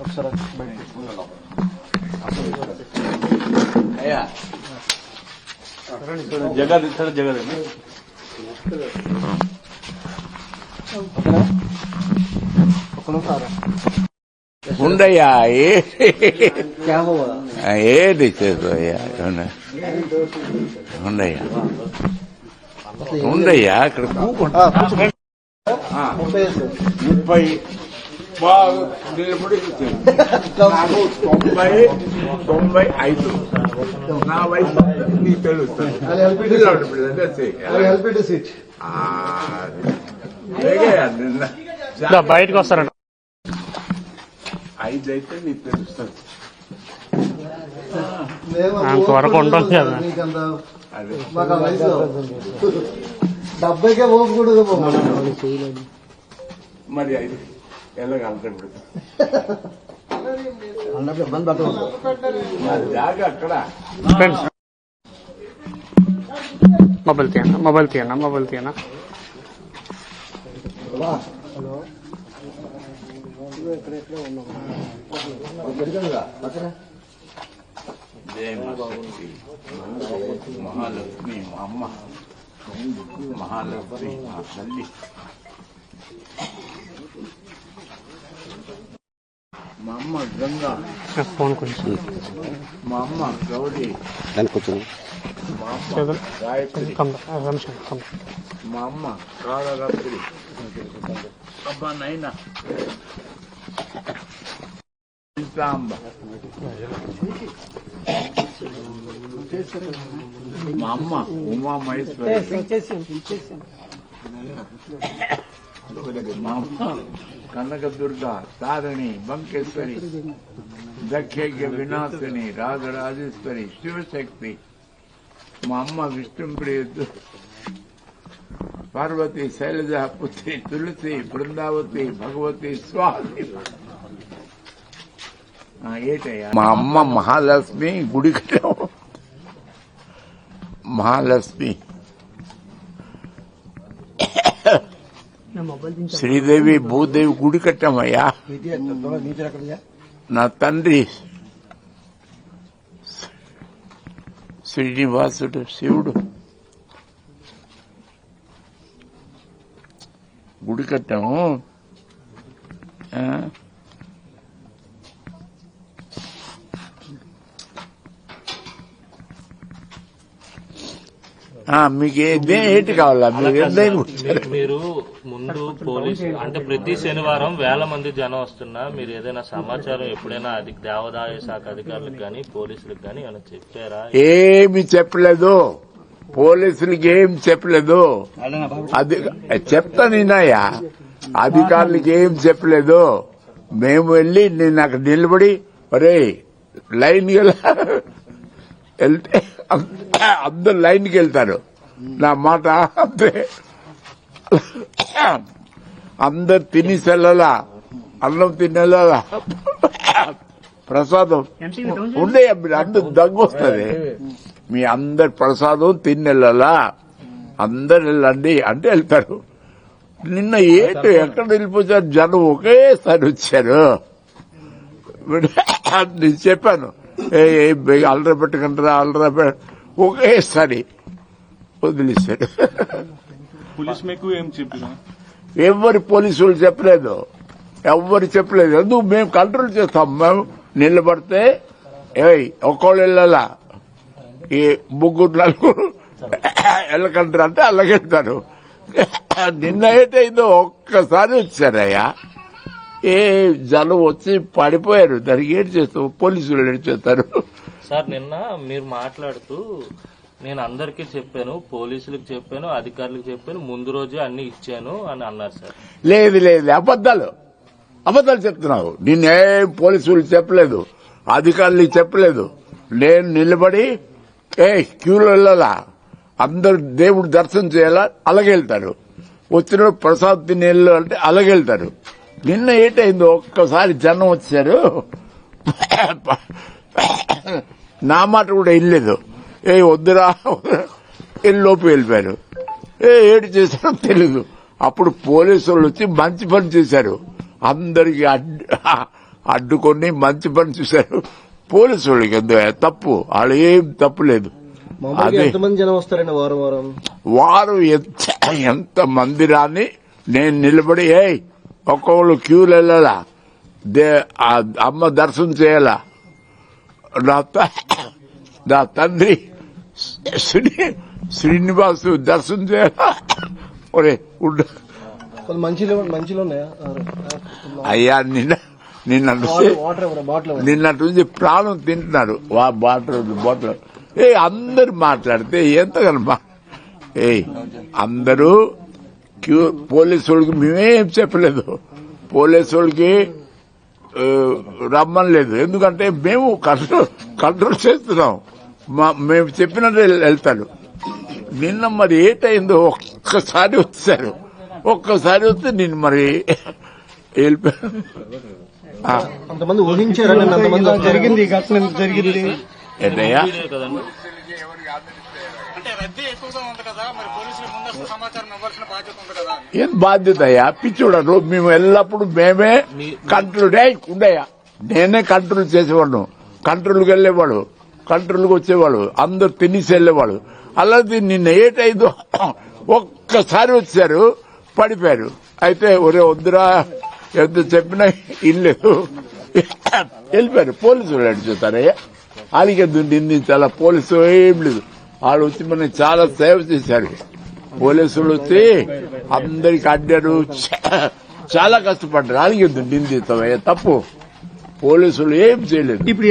ఒకసారి అయ్యా జగన్ ఇక్కడ జగన్ ఉండయ్యా. ఏది ఉండయ్యా ఉండయ్యా ఇక్కడ ముప్పై బాగా నిలబడి కూర్చోండి. నాకు తొంభై తొంభై ఐదు. నా వయసు నీకు తెలుస్తుంది బయటకు వస్తారంట. ఐదు అయితే నీకు తెలుస్తుంది అంతవరకు ఓపిక ఉంటాం ఉండదు కదా. డెబ్బైకే ఓపుకూడదు మరి ఐదు. వెళ్ళగలుగుతాం ఇప్పుడు అన్నప్పుడు ఇబ్బంది పట్టదు మరి జాగా అక్కడ ఫ్రెండ్స్ మొబైల్ తీయన్నా మొబైల్ తీయన్నా మొబైల్ తీయన్నా జయ మహాశక్తి మహాలక్ష్మి మా అమ్మ మహాలక్ష్మి మా తల్లి మా అమ్మ గంగా. ఫోన్ కొంచెం మా అమ్మ గౌరీ. మా అమ్మ. గాయత్రి. రమేష్ కమ్ మా అమ్మ కాళరాత్రి. అబ్బా నైనా. మా అమ్మ ఉమా మహేశ్వరి మా అమ్మ కనకదుర్గ తారిణి బంకేశ్వరి దక్షయజ్ఞ వినాశిని రాజరాజేశ్వరి శివశక్తి మా అమ్మ విష్ణుప్రియ పార్వతి శైలజ పుత్రి తులసి బృందావతి భగవతి స్వామి ఆ, ఏటయ్యా మా అమ్మ మహాలక్ష్మి గుడి కట్టాం మహాలక్ష్మి శ్రీదేవి భూదేవి గుడి కట్టామయ్యా. నా తండ్రి శ్రీనివాసుడు శివుడు గుడి కట్టాము. మీకు ఏ- ఏంటి కావాలా? మీరు మీరు ముందు పోలీసు అంటే ప్రతి శనివారం వేల మంది జనం వస్తున్నా మీరు ఏదైనా సమాచారం ఎప్పుడైనా అది దేవాదాయ శాఖ అధికారులకు కానీ పోలీసులకు కానీ ఏమైనా చెప్పారా? ఏమి చెప్పలేదు. పోలీసులకి ఏం చెప్పలేదు. అది చెప్తా నిన్నాయా అధికారులకి ఏం చెప్పలేదు. మేము వెళ్ళి నేను అక్కడ నిలబడి ఒరే లైన్ వెళ్తే అందరు లైన్కి వెళ్తారు. నా మాట అంతే. అందరు తినేసి వెళ్ళాలా అన్నం తినేలా ప్రసాదం ఉండే మీరు అందరు దగ్గు వస్తుంది. మీ అందరి ప్రసాదం తిని వెళ్ళాలా అందరు వెళ్ళండి అంటే వెళ్తారు. నిన్న ఏంటి ఎక్కడ వెళ్ళిపోయారు జనం ఒకేసారి వచ్చారు. నేను చెప్పాను. ఏ అల్లరి పెట్టకుండా అల్లరి ఒకేసారి వదిలేశారు. పోలీస్ మీకు ఏం చెప్పినా? ఎవరి పోలీసులు చెప్పలేదు. ఎవ్వరు చెప్పలేదు. ఎందుకు? మేము కంట్రోల్ చేస్తాం. మేము నిలబడితే ఏయ్ ఒక్కళ్ళు వెళ్ళాలా? ఈ ముగ్గురు నలుగురు వెళ్ళకంటారు అంటే అలాగెళ్తారు నిన్న అయితే ఇదో ఒక్కసారి వచ్చారయ్యా. ఏ జనం వచ్చి పడిపోయారు. దానికి ఏం చేస్తాం? పోలీసులు ఏం చేస్తారు? సార్ నిన్న మీరు మాట్లాడుతూ నేను అందరికీ చెప్పాను పోలీసులకు చెప్పాను అధికారులకు చెప్పాను ముందు రోజే అన్ని ఇచ్చాను అని అన్నారు సార్. లేదు లేదు అబద్దాలు అబద్దాలు చెప్తున్నావు. నిన్నేం పోలీసులు చెప్పలేదు అధికారులు చెప్పలేదు. నేను నిలబడి ఏ క్యూలో వెళ్ళాలా? అందరు దేవుడు దర్శనం చేయాలా? అలాగే వెళ్తారు వచ్చిన ప్రసాద్ తిని అంటే అలాగే వెళ్తారు నిన్న ఏటైందో? ఒక్కసారి జనం వచ్చారు. నా మాట కూడా వెళ్ళలేదు ఏ వద్దురా. లోపు వెళ్ళిపోయారు? ఏ ఏడు చేశారో తెలీదు. అప్పుడు పోలీసు వాళ్ళు వచ్చి మంచి పని చేశారు. అందరికి అడ్డు అడ్డుకొని మంచి పని చూశారు. పోలీసు వాళ్ళకి తప్పు? వాళ్ళు ఏం తప్పు లేదు. వారం ఎంత ఎంత మంది రాని నేను నిలబడి ఏయ్ ఒక్కొక్కరు క్యూలు వెళ్ళాలా? దే అమ్మ దర్శనం చేయాలా? నా తండ్రి శ్రీ శ్రీనివాసు దర్శనం చేయాలా మంచిలో అయ్యా నిన్న నిన్న వాటర్ వాటర్ ఇవ్వరా బాటిల్ ఇవ్వరా? నిన్నటి నుంచి ప్రాణం తింటున్నారు. వా బాటిల్ బాటిల్. ఏ అందరు మాట్లాడితే ఎంతగలమా ఏ అందరూ క్యూ పోలీసు వాళ్ళకి మేమేం చెప్పలేదు. పోలీసు వాళ్ళకి ఆ, రమ్మనలేదు. ఎందుకంటే మేము కంట్రోల్ కంట్రోల్ చేస్తున్నాం. మా- మేము చెప్పినట్టు వెళ్తాడు నిన్న మరి ఏటైందో ఒక్కసారి వచ్చారు. ఒక్కసారి వస్తే నేను మరి వెళ్ళిపోయాను అంతమంది జరిగింది జరిగింది? ఏంటయ్యా? ఏం బాధ్యత అయ్యా పిచ్చుడరు మేము ఎల్లప్పుడు మేమే కంట్రోల్ ఉండయా నేనే కంట్రోల్ చేసేవాడు కంట్రోల్కి వెళ్ళేవాడు. కంట్రోల్కి వచ్చేవాళ్ళు. అందరు తినేసి వెళ్ళేవాళ్ళు. అలాగే నిన్న ఏటైందో ఒక్కసారి వచ్చారు పడిపోయారు. అయితే ఒరే వద్దురా ఎంత చెప్పినా ఇల్లేదు వెళ్ళిపోయారు. పోలీసులు అడిచుతారయ్యా వాళ్ళకి నిందించాల పోలీసు ఏం లేదు. వాళ్ళు వచ్చి మనం చాలా సేవ చేశారు. పోలీసులు వచ్చి అందరికి అడ్డారు. చాలా కష్టపడ్డారు. వాళ్ళకి నిందిస్తామయ్యా తప్పు. పోలీసులు ఏం చేయలేదు. ఇప్పుడు